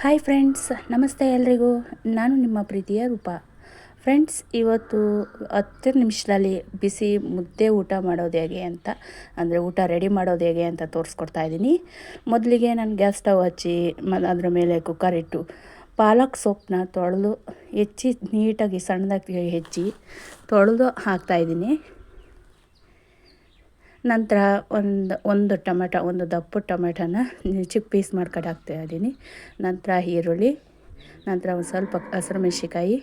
Hi friends ನಮಸ್ತೆ ಎಲ್ರಿಗೂ. ನಾನು ನಿಮ್ಮ ಪ್ರೀತಿಯ ರೂಪ. ಫ್ರೆಂಡ್ಸ್ ಇವತ್ತು ಹತ್ತು ನಿಮಿಷದಲ್ಲಿ ಬಿಸಿ ಮುದ್ದೆ ಊಟ ಮಾಡೋದು ಹೇಗೆ ಅಂತ, ಅಂದರೆ ಊಟ ರೆಡಿ ಮಾಡೋದು ಹೇಗೆ ಅಂತ ತೋರಿಸ್ಕೊಡ್ತಾ ಇದ್ದೀನಿ. ಮೊದಲಿಗೆ ನಾನು ಗ್ಯಾಸ್ ಸ್ಟವ್ ಹಚ್ಚಿ, ಮ ಅದ್ರ ಮೇಲೆ ಕುಕ್ಕರ್ ಇಟ್ಟು, ಪಾಲಕ್ ಸೊಪ್ಪನ್ನ ತೊಳೆದು, ಹೆಚ್ಚಿ ನೀಟಾಗಿ ಸಣ್ಣದಾಗಿ ಹೆಚ್ಚಿ ತೊಳೆದು ಹಾಕ್ತಾಯಿದ್ದೀನಿ ನಂತರ ಒಂದು ಒಂದು ಟೊಮೆಟೊ, ಒಂದು ದಪ್ಪು ಟೊಮೆಟೊನ ಚಿಕ್ಕ ಪೀಸ್ ಮಾಡ್ಕೊಂಡು ಹಾಕ್ತಾ ಇದ್ದೀನಿ. ನಂತರ ಈರುಳ್ಳಿ, ನಂತರ ಒಂದು ಸ್ವಲ್ಪ ಹಸಿರು ಮೆಣಸಿಕಾಯಿ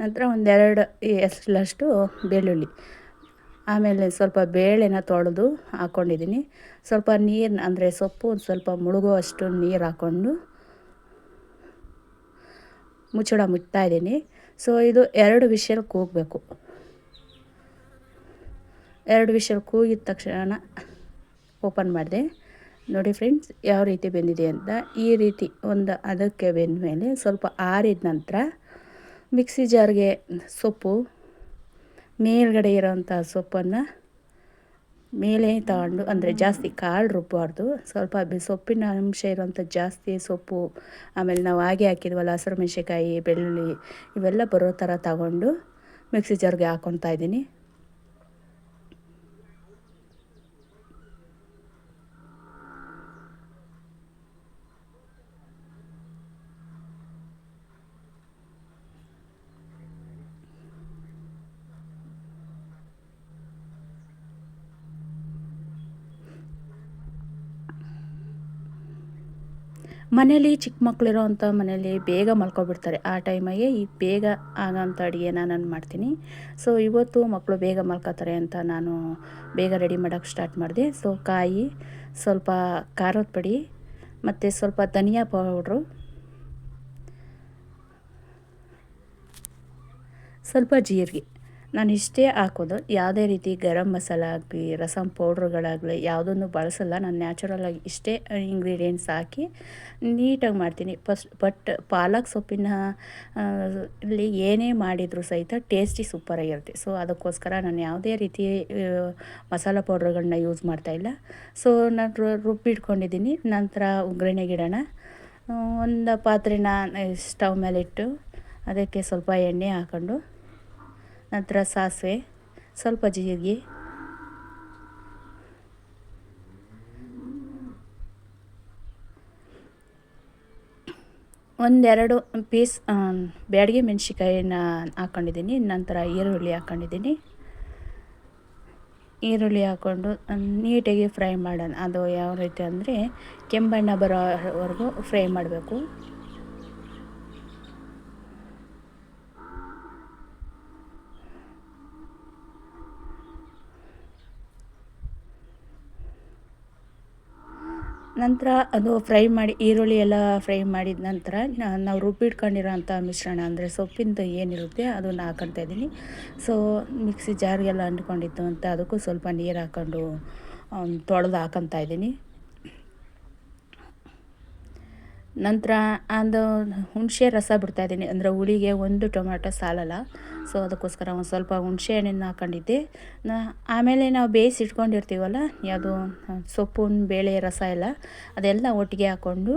ನಂತರ ಒಂದೆರಡು ಎಷ್ಟು ಬೆಳ್ಳುಳ್ಳಿ. ಆಮೇಲೆ ಸ್ವಲ್ಪ ಬೇಳೆನ ತೊಳೆದು ಹಾಕ್ಕೊಂಡಿದ್ದೀನಿ ಸ್ವಲ್ಪ ನೀರು, ಅಂದರೆ ಸೊಪ್ಪು ಒಂದು ಸ್ವಲ್ಪ ಮುಳುಗುವಷ್ಟು ನೀರು ಹಾಕ್ಕೊಂಡು ಮುಚ್ಚಳ ಮುಟ್ತಾಯಿದ್ದೀನಿ ಸೊ ಇದು ಎರಡು ವಿಷಲ್ ಕೂಗಬೇಕು ಎರಡು ವಿಷಲ್ ಕೂಗಿದ ತಕ್ಷಣ ಓಪನ್ ಮಾಡಿದೆ. ನೋಡಿ ಫ್ರೆಂಡ್ಸ್, ಯಾವ ರೀತಿ ಬೆಂದಿದೆ ಅಂತ. ಈ ರೀತಿ ಒಂದು ಅದಕ್ಕೆ ಬೆಂದ ಮೇಲೆ ಸ್ವಲ್ಪ ಆರಿದ ನಂತರ ಮಿಕ್ಸಿ ಜಾರ್ಗೆ ಸೊಪ್ಪು, ಮೇಲ್ಗಡೆ ಇರೋವಂಥ ಸೊಪ್ಪನ್ನು ಮೇಲೆ ತಗೊಂಡು, ಅಂದರೆ ಜಾಸ್ತಿ ಕಾಳು ರುಬ್ಬಾರ್ದು. ಸ್ವಲ್ಪ ಸೊಪ್ಪಿನ ಅಂಶ ಇರೋವಂಥ ಜಾಸ್ತಿ ಸೊಪ್ಪು, ಆಮೇಲೆ ನಾವು ಹಾಗೆ ಹಾಕಿದ್ವಲ್ಲ, ಹಸಿರು ಮೆಣಸಿಕಾಯಿ ಬೆಳ್ಳುಳ್ಳಿ, ಇವೆಲ್ಲ ಬರೋ ಥರ ತಗೊಂಡು ಮಿಕ್ಸಿ ಜಾರ್ಗೆ ಹಾಕ್ಕೊತಾ ಇದ್ದೀನಿ. ಮನೇಲಿ ಚಿಕ್ಕ ಮಕ್ಕಳಿರೋವಂಥ ಮನೇಲಿ ಬೇಗ ಮಲ್ಕೊಬಿಡ್ತಾರೆ. ಆ ಟೈಮಿಗೆ ಈ ಬೇಗ ಆಗೋಂಥ ಅಡುಗೆನ ನಾನು ಮಾಡ್ತೀನಿ. ಸೊ, ಇವತ್ತು ಮಕ್ಕಳು ಬೇಗ ಮಲ್ಕೋತಾರೆ ಅಂತ ನಾನು ಬೇಗ ರೆಡಿ ಮಾಡೋಕ್ಕೆ ಸ್ಟಾರ್ಟ್ ಮಾಡಿದೆ. ಸೊ, ಕಾಯಿ, ಸ್ವಲ್ಪ ಖಾರದ ಪುಡಿ, ಮತ್ತು ಸ್ವಲ್ಪ ಧನಿಯಾ ಪೌಡ್ರು, ಸ್ವಲ್ಪ ಜೀರಿಗೆ. ನಾನು ಇಷ್ಟೇ ಹಾಕೋದು. ಯಾವುದೇ ರೀತಿ ಗರಂ ಮಸಾಲ ಆಗಲಿ ರಸಮ್ ಪೌಡ್ರ್ಗಳಾಗಲಿ, ಯಾವುದನ್ನು ಬಳಸಲ್ಲ. ನಾನು ನ್ಯಾಚುರಲಾಗಿ ಇಷ್ಟೇ ಇಂಗ್ರೀಡಿಯೆಂಟ್ಸ್ ಹಾಕಿ ನೀಟಾಗಿ ಮಾಡ್ತೀನಿ. ಫಸ್ಟ್, ಬಟ್ ಪಾಲಕ್ ಸೊಪ್ಪಿನ ಇಲ್ಲಿ ಏನೇ ಮಾಡಿದರೂ ಸಹಿತ ಟೇಸ್ಟಿ ಸೂಪರಾಗಿರುತ್ತೆ ಸೊ, ಅದಕ್ಕೋಸ್ಕರ ನಾನು ಯಾವುದೇ ರೀತಿ ಮಸಾಲ ಪೌಡ್ರ್ಗಳನ್ನ ಯೂಸ್ ಮಾಡ್ತಾಯಿಲ್ಲ ಸೊ, ನಾನು ರುಬ್ಬಿಟ್ಕೊಂಡಿದ್ದೀನಿ. ನಂತರ ಒಗ್ಗರಣೆ ಗಿಡನ ಒಂದು ಪಾತ್ರೆನ ಸ್ಟವ್ ಮೇಲೆ ಇಟ್ಟು ಅದಕ್ಕೆ ಸ್ವಲ್ಪ ಎಣ್ಣೆ ಹಾಕ್ಕೊಂಡು ನಂತರ ಸಾಸಿವೆ, ಸ್ವಲ್ಪ ಜೀರಿಗೆ. ಒಂದೆರಡು ಪೀಸ್ ಬ್ಯಾಡಿಗೆ ಮೆಣಸಿಕಾಯಿನ ಹಾಕ್ಕೊಂಡಿದ್ದೀನಿ ನಂತರ ಈರುಳ್ಳಿ ಹಾಕ್ಕೊಂಡಿದ್ದೀನಿ ಈರುಳ್ಳಿ ಹಾಕ್ಕೊಂಡು ನೀಟಾಗಿ ಫ್ರೈ ಮಾಡೋಣ. ಅದು ಯಾವ ರೀತಿ ಅಂದರೆ ಕೆಂಬಣ್ಣ ಬರೋವರೆಗೂ ಫ್ರೈ ಮಾಡಬೇಕು. ನಂತರ ಅದು ಫ್ರೈ ಮಾಡಿ, ಈರುಳ್ಳಿ ಎಲ್ಲ ಫ್ರೈ ಮಾಡಿದ ನಂತರ ನಾವು ರುಬ್ಬಿಟ್ಕೊಂಡಿರೋ ಮಿಶ್ರಣ ಅಂದರೆ ಸೊಪ್ಪಿಂದು ಏನಿರುತ್ತೆ ಅದನ್ನು ಹಾಕೊಳ್ತಾ ಇದ್ದೀನಿ. ಸೊ ಮಿಕ್ಸಿ ಜಾರಿಗೆಲ್ಲ ಅಂಟ್ಕೊಂಡಿತ್ತು ಅಂತ ಅದಕ್ಕೂ ಸ್ವಲ್ಪ ನೀರು ಹಾಕ್ಕೊಂಡು ತೊಳೆದು ಹಾಕೊತಾ ಇದ್ದೀನಿ. ನಂತರ ಅದು ಹುಣಸೆ ರಸ ಬಿಡ್ತಾಯಿದ್ದೀನಿ ಅಂದರೆ ಹುಳಿಗೆ ಒಂದು ಟೊಮ್ಯಾಟೊ ಸಾಲಲ್ಲ. ಸೊ ಅದಕ್ಕೋಸ್ಕರ ಒಂದು ಸ್ವಲ್ಪ ಹುಣಸೆ ಹಣ್ಣಿನ ಹಾಕೊಂಡಿದ್ದೆ. ಆಮೇಲೆ ನಾವು ಬೇಯಿಸಿ ಇಟ್ಕೊಂಡಿರ್ತೀವಲ್ಲ, ಯಾವುದು ಸೊಪ್ಪು, ಬೇಳೆ ರಸ ಎಲ್ಲ, ಅದೆಲ್ಲ ಒಟ್ಟಿಗೆ ಹಾಕ್ಕೊಂಡು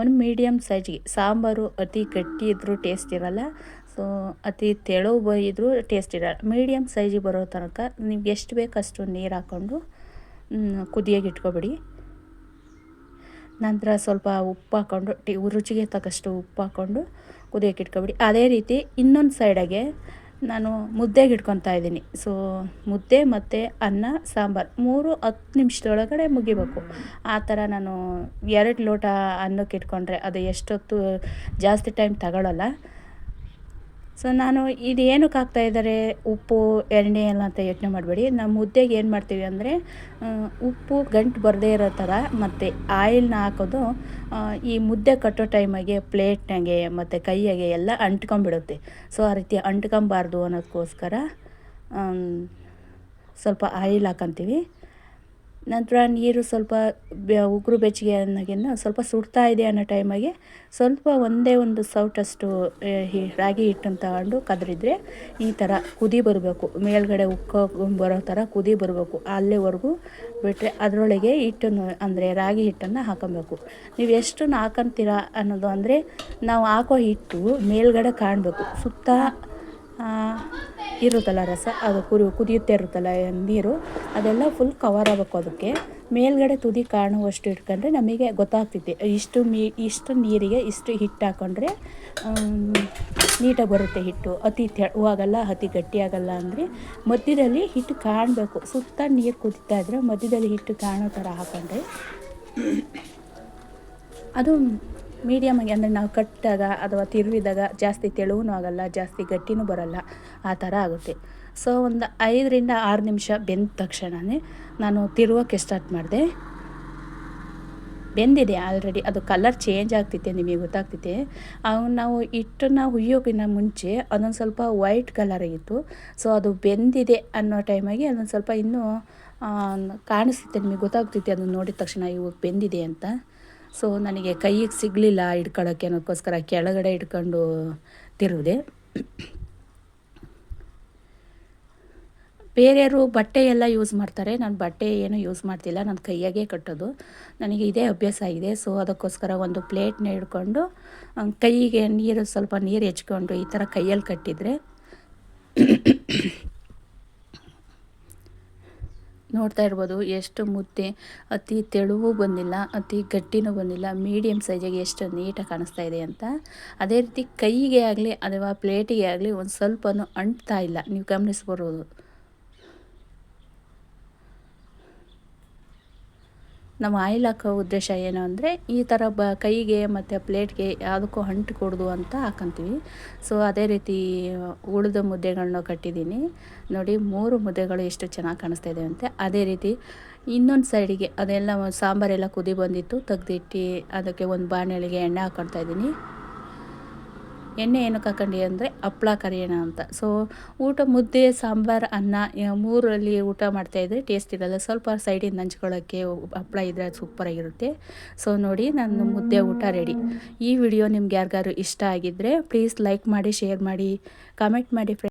ಒಂದು ಮೀಡಿಯಮ್ ಸೈಜ್ಗೆ ಸಾಂಬಾರು ಅತಿ ಗಟ್ಟಿ ಇದ್ದರೂ ಟೇಸ್ಟ್ ಇರೋಲ್ಲ. ಸೊ ಅತಿ ತೆಳು ಇದ್ದರೂ ಟೇಸ್ಟ್ ಇರೋಲ್ಲ. ಮೀಡಿಯಮ್ ಸೈಜಿಗೆ ಬರೋ ತನಕ ನಿಮ್ಗೆ ಎಷ್ಟು ಬೇಕಷ್ಟು ನೀರು ಹಾಕ್ಕೊಂಡು ಕುದಿಯಾಗಿ ಇಟ್ಕೊಬಿಡಿ. ನಂತರ ಸ್ವಲ್ಪ ಉಪ್ಪು ಹಾಕ್ಕೊಂಡು ಟಿ ರುಚಿಗೆ ತಕ್ಕಷ್ಟು ಉಪ್ಪು ಹಾಕ್ಕೊಂಡು ಕುದಿಯೋಕೆ ಇಟ್ಕೊಬಿಡಿ. ಅದೇ ರೀತಿ ಇನ್ನೊಂದು ಸೈಡಾಗೆ ನಾನು ಮುದ್ದೆಗೆ ಇಟ್ಕೊತಾ ಇದ್ದೀನಿ. ಸೊ ಮುದ್ದೆ ಮತ್ತು ಅನ್ನ, ಸಾಂಬಾರು ಮೂರು ಹತ್ತು ನಿಮಿಷದೊಳಗಡೆ ಮುಗಿಬೇಕು. ಆ ಥರ ನಾನು ಎರಡು ಲೋಟ ಅನ್ನಕ್ಕೆ ಇಟ್ಕೊಂಡ್ರೆ ಅದು ಎಷ್ಟೊತ್ತು ಜಾಸ್ತಿ ಟೈಮ್ ತಗೊಳ್ಳಲ್ಲ ಸೊ ನಾನು ಇದು ಏನಕ್ಕೆ ಹಾಕ್ತಾ ಇದ್ದಾರೆ? ಉಪ್ಪು, ಎಣ್ಣೆ ಎಲ್ಲ ಅಂತ ಯೋಚನೆ ಮಾಡಬೇಡಿ. ನಮ್ಮ ಮುದ್ದೆಗೆ ಏನು ಮಾಡ್ತೀವಿ ಅಂದರೆ ಉಪ್ಪು ಗಂಟು ಬರದೇ ಇರೋ ಥರ ಮತ್ತು ಆಯಿಲ್ನ ಹಾಕೋದು ಈ ಮುದ್ದೆ ಕಟ್ಟೋ ಟೈಮಾಗೆ ಪ್ಲೇಟ್ನಾಗೆ ಮತ್ತು ಕೈಯಾಗೆ ಎಲ್ಲ ಅಂಟ್ಕೊಂಬಿಡುತ್ತೆ ಸೊ ಆ ರೀತಿ ಅಂಟ್ಕೊಂಬಾರ್ದು ಅನ್ನೋದಕ್ಕೋಸ್ಕರ ಸ್ವಲ್ಪ ಆಯಿಲ್ ಹಾಕೊಂತೀವಿ. ನಂತರ ನೀರು ಸ್ವಲ್ಪ ಉಗುರು ಬೆಚ್ಚಗೆ ಅನ್ನೋಗಿನ ಸ್ವಲ್ಪ ಸುಡ್ತಾ ಇದೆ ಅನ್ನೋ ಟೈಮಾಗೆ ಸ್ವಲ್ಪ ಒಂದೇ ಒಂದು ಸೌಟಷ್ಟು ರಾಗಿ ಹಿಟ್ಟನ್ನು ತಗೊಂಡು ಕದ್ರಿದ್ರೆ ಈ ಥರ ಕುದಿ ಬರಬೇಕು. ಮೇಲ್ಗಡೆ ಉಕ್ಕ, ಬರೋ ಥರ ಕುದಿ ಬರಬೇಕು. ಅಲ್ಲಿವರೆಗೂ ಬಿಟ್ಟರೆ ಅದರೊಳಗೆ ಹಿಟ್ಟನ್ನು, ಅಂದರೆ ರಾಗಿ ಹಿಟ್ಟನ್ನು ಹಾಕೊಬೇಕು. ನೀವು ಎಷ್ಟು ಹಾಕೊಂತೀರಾ ಅನ್ನೋದು ಅಂದರೆ ನಾವು ಹಾಕೋ ಹಿಟ್ಟು ಮೇಲ್ಗಡೆ ಕಾಣಬೇಕು. ಸುತ್ತ ಇರುತ್ತಲ್ಲ ರಸ, ಅದು ಕುರಿ, ಕುದಿಯುತ್ತೆ ಇರುತ್ತಲ್ಲ ನೀರು, ಅದೆಲ್ಲ ಫುಲ್ ಕವರ್ ಆಗಬೇಕು ಅದಕ್ಕೆ. ಮೇಲ್ಗಡೆ ತುದಿ ಕಾಣುವಷ್ಟು ಇಟ್ಕೊಂಡ್ರೆ ನಮಗೆ ಗೊತ್ತಾಗ್ತೈತೆ ಇಷ್ಟು ಮೀ, ಇಷ್ಟು ನೀರಿಗೆ ಇಷ್ಟು ಹಿಟ್ಟು ಹಾಕೊಂಡ್ರೆ ನೀಟಾಗಿ ಬರುತ್ತೆ ಹಿಟ್ಟು. ಅತಿ ತೆಳುವಾಗಲ್ಲ ಅತಿ ಗಟ್ಟಿಯಾಗಲ್ಲ ಅಂದರೆ ಮಧ್ಯದಲ್ಲಿ ಹಿಟ್ಟು ಕಾಣಬೇಕು. ಸುತ್ತ ನೀರು ಕುದಿತಾ ಇದ್ದರೆ ಮಧ್ಯದಲ್ಲಿ ಹಿಟ್ಟು ಕಾಣೋ ಥರ ಹಾಕೊಂಡ್ರೆ ಅದು ಮೀಡಿಯಮ್ ಆಗಿ ಅಂದರೆ ನಾವು ಕಟ್ಟಾಗ ಅಥವಾ ತಿರುವಿದಾಗ ಜಾಸ್ತಿ ತೆಳುವೂ ಆಗಲ್ಲ, ಜಾಸ್ತಿ ಗಟ್ಟಿನೂ ಬರಲ್ಲ, ಆ ಥರ ಆಗುತ್ತೆ. ಸೊ ಒಂದು ಐದರಿಂದ ಆರು ನಿಮಿಷ ಬೆಂದ ತಕ್ಷಣವೇ ನಾನು ತಿರುವಕ್ಕೆ ಸ್ಟಾರ್ಟ್ ಮಾಡಿದೆ. ಬೆಂದಿದೆ ಆಲ್ರೆಡಿ ಅದು ಕಲರ್ ಚೇಂಜ್ ಆಗ್ತಿತ್ತೆ, ನಿಮಗೆ ಗೊತ್ತಾಗ್ತಿದೆ ಅವು ನಾವು ಹಿಟ್ಟನ್ನು ಹುಯ್ಯೋಕ್ಕಿಂತ ಮುಂಚೆ ಅದೊಂದು ಸ್ವಲ್ಪ ವೈಟ್ ಕಲರ್ ಆಗಿತ್ತು ಸೊ ಅದು ಬೆಂದಿದೆ ಅನ್ನೋ ಟೈಮಾಗಿ ಅದೊಂದು ಸ್ವಲ್ಪ ಇನ್ನೂ ಕಾಣಿಸುತ್ತೆ ನಿಮಗೆ ಗೊತ್ತಾಗ್ತೈತೆ ಅದನ್ನ ನೋಡಿದ ತಕ್ಷಣ ಇವಾಗ ಬೆಂದಿದೆ ಅಂತ. ಸೊ ನನಗೆ ಕೈಗೆ ಸಿಗಲಿಲ್ಲ ಇಟ್ಕೊಳ್ಳೋಕ್ಕೆ ಅನ್ನೋದಕ್ಕೋಸ್ಕರ ಕೆಳಗಡೆ ಇಟ್ಕೊಂಡು ತಿರುಗಿದೆ ಬೇರೆಯವರು ಬಟ್ಟೆ ಎಲ್ಲ ಯೂಸ್ ಮಾಡ್ತಾರೆ. ನಾನು ಬಟ್ಟೆ ಏನು ಯೂಸ್ ಮಾಡ್ತಿಲ್ಲ. ನಾನು ಕೈಯಾಗೆ ಕಟ್ಟೋದು. ನನಗೆ ಇದೇ ಅಭ್ಯಾಸ ಆಗಿದೆ. ಸೊ ಅದಕ್ಕೋಸ್ಕರ ಒಂದು ಪ್ಲೇಟ್ನ ಹಿಡ್ಕೊಂಡು ಕೈಗೆ ನೀರು ಸ್ವಲ್ಪ ನೀರು ಹೆಚ್ಕೊಂಡು ಈ ಥರ ಕೈಯಲ್ಲಿ ಕಟ್ಟಿದರೆ ನೋಡ್ತಾ ಇರ್ಬೋದು, ಎಷ್ಟು ಮುದ್ದೆ, ಅತಿ ತೆಳುವು ಬಂದಿಲ್ಲ, ಅತಿ ಗಟ್ಟಿನೂ ಬಂದಿಲ್ಲ ಮೀಡಿಯಮ್ ಸೈಜಿಗೆ ಎಷ್ಟು ನೀಟಾಗಿ ಕಾಣಿಸ್ತಾ ಇದೆ ಅಂತ. ಅದೇ ರೀತಿ ಕೈಗೆ ಆಗಲಿ ಅಥವಾ ಪ್ಲೇಟಿಗೆ ಆಗಲಿ ಒಂದು ಸ್ವಲ್ಪನೂ ಅಂಟ್ತಾ ಇಲ್ಲ. ನೀವು ಗಮನಿಸ್ಬರ್ಬೋದು ನಾವು ಆಯಿಲ್ ಹಾಕೋ ಉದ್ದೇಶ ಏನು ಅಂದರೆ ಈ ಥರ ಬ ಕೈಗೆ ಮತ್ತು ಪ್ಲೇಟ್ಗೆ ಯಾವುದಕ್ಕೂ ಅಂಟು ಕೊಡ್ದು ಅಂತ ಹಾಕೊತೀವಿ. ಸೊ, ಅದೇ ರೀತಿ ಉಳಿದ ಮುದ್ದೆಗಳನ್ನ ಕಟ್ಟಿದ್ದೀನಿ. ನೋಡಿ, ಮೂರು ಮುದ್ದೆಗಳು ಎಷ್ಟು ಚೆನ್ನಾಗಿ ಕಾಣಿಸ್ತಾ ಇದೆ ಅಂತೆ. ಅದೇ ರೀತಿ ಇನ್ನೊಂದು ಸೈಡಿಗೆ ಅದೆಲ್ಲ ಸಾಂಬಾರೆಲ್ಲ ಕುದಿ ಬಂದಿತ್ತು, ತೆಗ್ದಿಟ್ಟು ಅದಕ್ಕೆ ಒಂದು ಬಾಣಲೆಗೆ ಎಣ್ಣೆ ಹಾಕ್ಕೊಳ್ತಾ ಇದ್ದೀನಿ. ಎಣ್ಣೆ ಏನಕ್ಕೆ ಹಾಕೊಂಡು ಅಂದರೆ ಹಪ್ಪಳ ಕರಿಯೋಣ ಅಂತ. ಸೊ ಊಟ ಮುದ್ದೆ, ಸಾಂಬಾರು, ಅನ್ನ ಮೂರಲ್ಲಿ ಊಟ ಮಾಡ್ತಾಯಿದ್ರೆ ಟೇಸ್ಟ್ ಇರಲ್ಲ. ಸ್ವಲ್ಪ ಸೈಡಿಂದ ನಂಚ್ಕೊಳ್ಳೋಕ್ಕೆ ಹಪ್ಳ ಇದ್ದರೆ ಸೂಪರಾಗಿರುತ್ತೆ ಸೊ ನೋಡಿ ನನ್ನ ಮುದ್ದೆ ಊಟ ರೆಡಿ ಈ ವಿಡಿಯೋ ನಿಮ್ಗೆ ಯಾರಿಗಾರು ಇಷ್ಟ ಆಗಿದ್ದರೆ ಪ್ಲೀಸ್ ಲೈಕ್ ಮಾಡಿ ಶೇರ್ ಮಾಡಿ ಕಾಮೆಂಟ್ ಮಾಡಿ